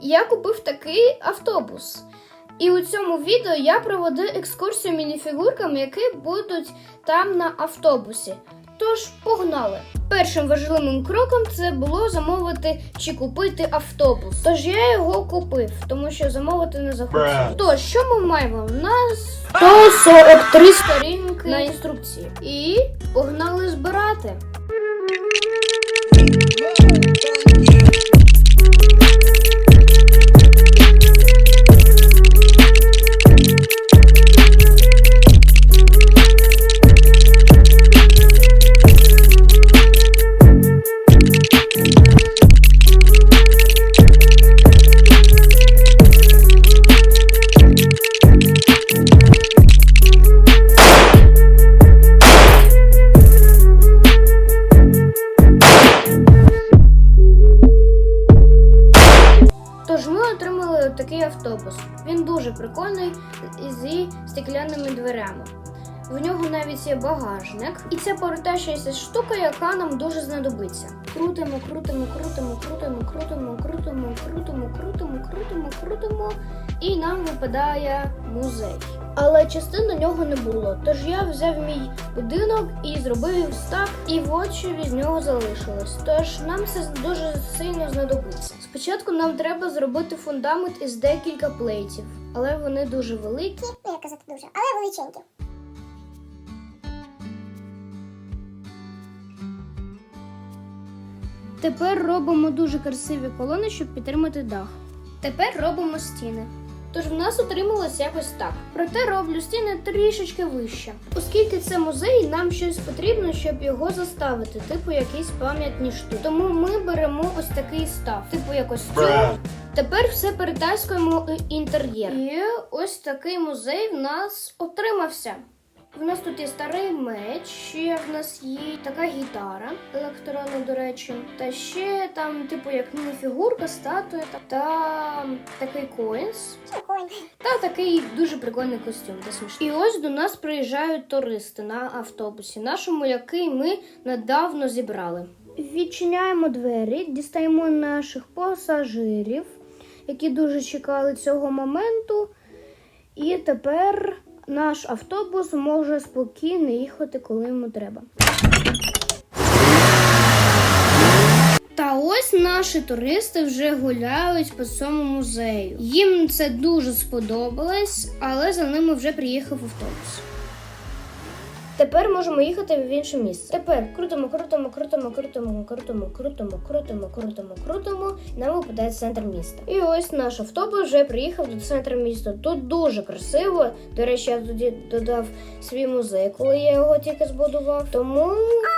я купив такий автобус. І у цьому відео я проведу екскурсію мініфігурками, які будуть там на автобусі. Тож погнали! Першим важливим кроком це було замовити чи купити автобус. Тож я його купив, тому що замовити не захотів. Bruh. Тож, що ми маємо? У нас 143 сторінки на інструкції. І погнали збирати. Тож ми отримали такий автобус. Він дуже прикольний зі стеклянними дверями. В нього навіть є багажник, і це повертаючася штука, яка нам дуже знадобиться. Крутимо, крутимо, крутимо, крутимо, крутимо, крутимо, крутимо, крутимо, крутимо, крутимо, і нам випадає музей. Але частини нього не було. Тож я взяв мій будинок і зробив стак, і от що від нього залишилось. Тож нам це дуже сильно знадобиться. Спочатку нам треба зробити фундамент із декілька плейтів, але вони дуже великі. ну як казати дуже, але величенькі. Тепер робимо дуже красиві колони, щоб підтримати дах. Тепер робимо стіни. Тож в нас отрималось якось так. Проте роблю стіни трішечки вище. Оскільки це музей, нам щось потрібно, щоб його заставити, типу якісь пам'ятні штуки. Тому ми беремо ось такий став, типу якось цього. Тепер все перетаскуємо у інтер'єр. І ось такий музей в нас отримався. В нас тут є старий меч, ще в нас є така гітара електронна, до речі, та ще там, типу, як мініфігурка, статуя та, та такий коінс. Та такий дуже прикольний костюм, та смішний. І ось до нас приїжджають туристи на автобусі, нашому, який ми недавно зібрали. Відчиняємо двері, дістаємо наших пасажирів, які дуже чекали цього моменту. І тепер наш автобус може спокійно їхати, коли йому треба. Та ось наші туристи вже гуляють по цьому музею. Їм це дуже сподобалось, але за ними вже приїхав автобус. Тепер можемо їхати в інше місце. Тепер крутимо, крутимо, крутимо, крутимо, крутимо, крутимо, крутимо, крутимо, крутимо. Нам випадає центр міста. І ось наш автобус вже приїхав до центру міста. Тут дуже красиво. До речі, я тоді додав свій музей, коли я його тільки збудував. Тому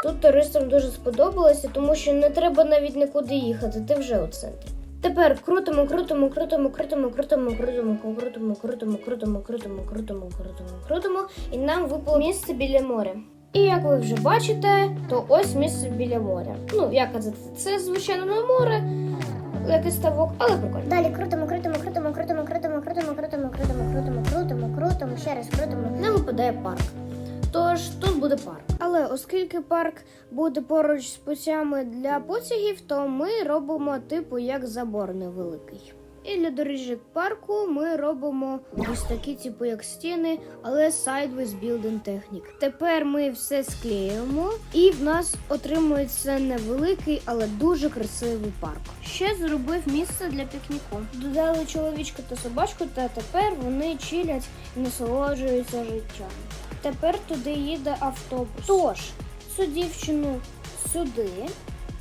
тут туристам дуже сподобалося, тому що не треба навіть нікуди їхати. Ти вже у центрі. Тепер крутимо, крутимо, крутимо, крутимо, крутимо, крутимо, крутимо, крутимо, крутимо, крутимо, крутимо, крутимо, крутимо, і нам випало місце біля моря. І як ви вже бачите, то ось місце біля моря. Ну, як казати, це звичайно не море, якийсь ставок, але прикольно. Далі крутимо, крутимо, крутимо, крутимо, крутимо, крутимо, крутимо, крутимо, крутимо, крутимо, крутимо, ще раз крутимо. Нам випадає парк. Тож тут буде парк. Але оскільки парк буде поруч з путями для потягів, то ми робимо типу як забор невеликий. І для доріжок парку ми робимо ось такі, типу як стіни, але sideways building technique. Тепер ми все склеюємо, і в нас отримується невеликий, але дуже красивий парк. Ще зробив місце для пікніку. Додали чоловічка та собачку, та тепер вони чилять і насолоджуються життям. Тепер туди їде автобус. Тож цю дівчину сюди,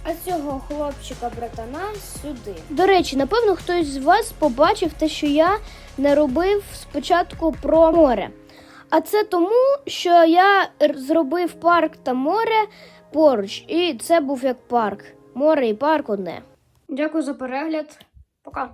а цього хлопчика братана сюди. До речі, напевно, хтось з вас побачив те, що я не робив спочатку про море. А це тому, що я зробив парк та море поруч, і це був як парк. Море і парк одне. Дякую за перегляд. Пока.